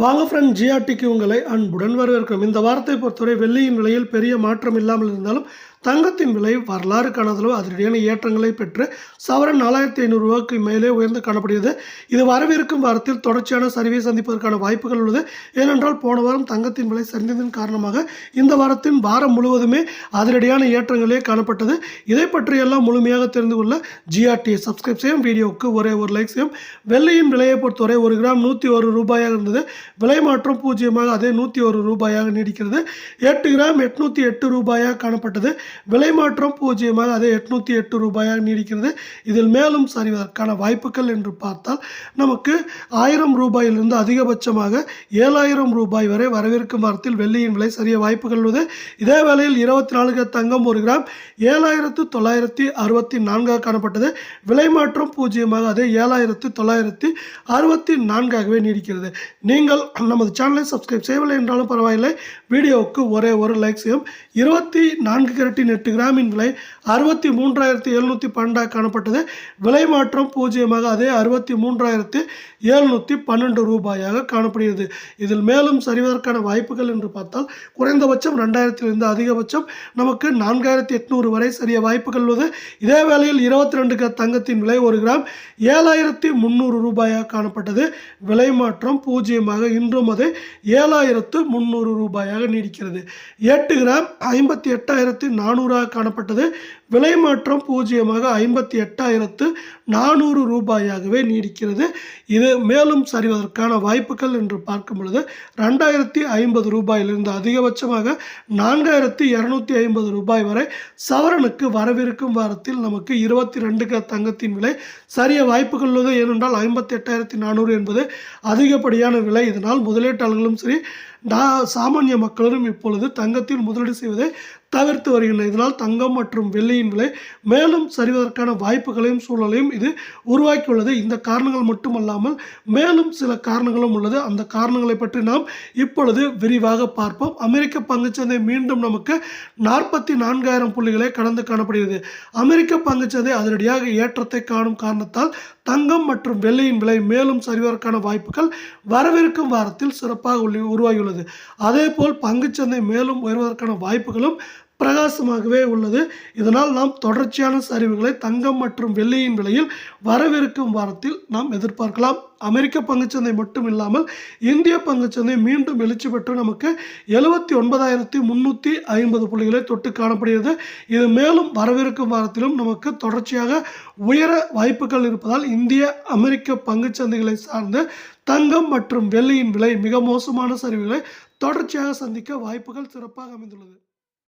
வாங்க ஃப்ரெண்ட் ஜிஆர்டிக்கு உங்களை அன்புடன் வரவேற்கிறோம். இந்த வாரத்தை பொறுத்தவரை வெள்ளியின் விலையில் பெரிய மாற்றம் இல்லாமல் இருந்தாலும் தங்கத்தின் விலை வரலாறு காணாதளவு அதிரடியான ஏற்றங்களை பெற்று சவரன் நாலாயிரத்தி ஐநூறு ரூபாய்க்கு மேலே உயர்ந்து காணப்படுகிறது. இது வரவிருக்கும் வாரத்தில் தொடர்ச்சியான சரிவை சந்திப்பதற்கான வாய்ப்புகள் உள்ளது. ஏனென்றால் போன வாரம் தங்கத்தின் விலை சரிந்ததன் காரணமாக இந்த வாரத்தின் வாரம் முழுவதுமே அதிரடியான ஏற்றங்களே காணப்பட்டது. இதை பற்றியெல்லாம் முழுமையாக தெரிந்து கொள்ள ஜிஆர்டியை சப்ஸ்கிரைப் செய்யும் வீடியோவுக்கு ஒரே ஒரு லைக் செய்யும் வெள்ளியின் விலையை பொறுத்தவரை ஒரு கிராம் நூற்றி ஒரு ரூபாயாக இருந்தது. விலை மாற்றம் பூஜ்ஜியமாக அதே நூற்றி ஒரு ரூபாயாக நீடிக்கிறது. எட்டு கிராம் எட்நூற்றி எட்டு ரூபாயாக காணப்பட்டது. விலை மாற்றம் பூஜ்ஜியமாக அதே எட்நூற்றி எட்டு ரூபாயாக நீடிக்கிறது. இதில் மேலும் சரிவதற்கான வாய்ப்புகள் என்று பார்த்தால் நமக்கு ஆயிரம் ரூபாயிலிருந்து அதிகபட்சமாக ஏழாயிரம் ரூபாய் வரை வரவிருக்கும் வாரத்தில் வெள்ளியின் விலை சரிய வாய்ப்புகள் உள்ளது. இதே வேளையில் இருபத்தி நான்கு தங்கம் ஒரு கிராம் ஏழாயிரத்து தொள்ளாயிரத்தி அறுபத்தி நான்காக காணப்பட்டது. விலை மாற்றம் பூஜ்ஜியமாக அதே ஏழாயிரத்து தொள்ளாயிரத்தி அறுபத்தி நான்காகவே நீடிக்கிறது. நீங்கள் நீங்கள் நமது சேனலை சப்ஸ்கிரைப் செய்யவில்லை என்றாலும் பரவாயில்லை. வீடியோவுக்கு ஒரே ஒரு லைக் செய்யும். இருபத்தி நான்கு கிரட்டின் எட்டு கிராமின் விலை அறுபத்தி மூன்றாயிரத்தி எழுநூற்றி பன்னெண்டாக காணப்பட்டது. விலை மாற்றம் பூஜ்ஜியமாக அதே அறுபத்தி மூன்றாயிரத்தி எழுநூற்றி பன்னெண்டு ரூபாயாக காணப்படுகிறது. இதில் மேலும் சரிவதற்கான வாய்ப்புகள் என்று பார்த்தால் குறைந்தபட்சம் ரெண்டாயிரத்திலிருந்து அதிகபட்சம் நமக்கு நான்காயிரத்தி எட்நூறு வரை சரிய வாய்ப்புகள் உள்ளது. இதே வேளையில் இருபத்தி ரெண்டு தங்கத்தின் விலை ஒரு கிராம் ஏழாயிரத்தி முந்நூறு ரூபாயாக காணப்பட்டது. விலை மாற்றம் பூஜ்ஜியமாக இன்றும் அது ஏழாயிரத்து முந்நூறு ரூபாயாக நீடிக்கிறது. எட்டு கிராம் ஐம்பத்தி எட்டாயிரத்து நானூறாக காணப்பட்டது. விலை மாற்றம் பூஜ்ஜியமாக ஐம்பத்தி எட்டாயிரத்து நானூறு ரூபாயாகவே நீடிக்கிறது. இது மேலும் சரிவதற்கான வாய்ப்புகள் என்று பார்க்கும் பொழுது ரெண்டாயிரத்தி ஐம்பது ரூபாயிலிருந்து அதிகபட்சமாக நான்காயிரத்தி இரநூத்தி ஐம்பது ரூபாய் வரை சவரனுக்கு வரவிருக்கும் வாரத்தில் நமக்கு இருபத்தி ரெண்டு தங்கத்தின் விலை சரிய வாய்ப்புகள் உள்ளது. ஏனென்றால் ஐம்பத்தி எட்டாயிரத்தி நானூறு என்பது அதிகப்படியான விலை. இதனால் முதலீட்டாளர்களும் சரி டா சாமானிய மக்களும் இப்பொழுது தங்கத்தில் முதலீடு செய்வதை தவிர்த்து வருகின்றன இதனால் தங்கம் மற்றும் வெள்ளியின் விலை மேலும் சரிவதற்கான வாய்ப்புகளையும் சூழலையும் இது உருவாக்கியுள்ளது. இந்த காரணங்கள் மட்டுமல்லாமல் மேலும் சில காரணங்களும் உள்ளது. அந்த காரணங்களை பற்றி நாம் இப்பொழுது விரிவாக பார்ப்போம். அமெரிக்க பங்குச்சந்தை மீண்டும் நமக்கு நாற்பத்தி நான்காயிரம் புள்ளிகளை கடந்து காணப்படுகிறது. அமெரிக்க பங்குச்சந்தை அதிரடியாக ஏற்றத்தை காணும் காரணத்தால் தங்கம் மற்றும் வெள்ளியின் விலை மேலும் சரிவதற்கான வாய்ப்புகள் வரவிருக்கும் வாரத்தில் சிறப்பாக உருவாகியுள்ளது. உருவாகியுள்ளது அதேபோல் பங்குச்சந்தை மேலும் உயர்வதற்கான வாய்ப்புகளும் பிரகாசமாகவே உள்ளது. இதனால் நாம் தொடர்ச்சியான சரிவுகளை தங்கம் மற்றும் வெள்ளியின் விலையில் வரவிருக்கும் வாரத்தில் நாம் எதிர்பார்க்கலாம். அமெரிக்க பங்குச்சந்தை மட்டும் இல்லாமல் இந்திய பங்குச்சந்தை மீண்டும் எழுச்சி பெற்று நமக்கு எழுபத்தி ஒன்பதாயிரத்தி முந்நூற்றி ஐம்பது புள்ளிகளை தொட்டு காணப்படுகிறது. இது மேலும் வரவிருக்கும் வாரத்திலும் நமக்கு தொடர்ச்சியாக உயர வாய்ப்புகள் இருப்பதால் இந்திய அமெரிக்க பங்குச்சந்தைகளை சார்ந்து தங்கம் மற்றும் வெள்ளியின் விலை மிக மோசமான சரிவுகளை தொடர்ச்சியாக சந்திக்க வாய்ப்புகள் சிறப்பாக அமைந்துள்ளது.